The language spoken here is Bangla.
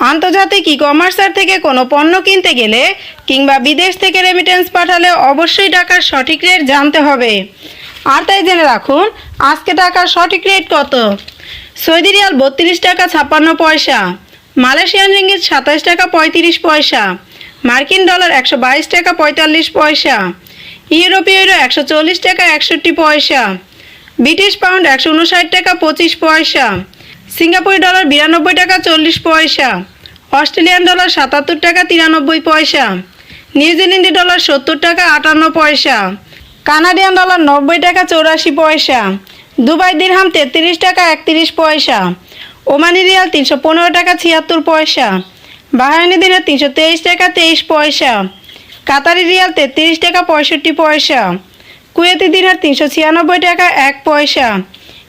আন্তর্জাতিক ই কমার্সার থেকে কোনো পণ্য কিনতে গেলে কিংবা বিদেশ থেকে রেমিটেন্স পাঠালে অবশ্যই টাকার সঠিক রেট জানতে হবে। আর তাই জেনে রাখুন, আজকে টাকার সঠিক রেট কত? সৌদি রিয়াল বত্রিশ টাকা ছাপ্পান্ন পয়সা, মালয়েশিয়ান রিঙ্গিত সাতাশ টাকা পঁয়ত্রিশ পয়সা, মার্কিন ডলার একশো বাইশ টাকা পঁয়তাল্লিশ পয়সা, ইউরোপীয় ইউরো একশো চল্লিশ টাকা একষট্টি পয়সা, ব্রিটিশ পাউন্ড একশো উনষাট টাকা পঁচিশ পয়সা সিঙ্গাপুরি ডলার বিরানব্বই টাকা চল্লিশ পয়সা, অস্ট্রেলিয়ান ডলার সাতাত্তর টাকা তিরানব্বই পয়সা নিউজিল্যান্ডি ডলার সত্তর টাকা আটান্ন পয়সা, কানাডিয়ান ডলার নব্বই টাকা চৌরাশি পয়সা, দুবাই দিরহাম তেত্রিশ টাকা একত্রিশ পয়সা, ওমানি রিয়াল তিনশো পনেরো টাকা ছিয়াত্তর পয়সা, বাহারানি দিনের তিনশো তেইশ টাকা তেইশ পয়সা, কাতারি রিয়াল তেত্রিশ টাকা পঁয়ষট্টি পয়সা, কুয়েতি দিনার তিনশো ছিয়ানব্বই টাকা এক পয়সা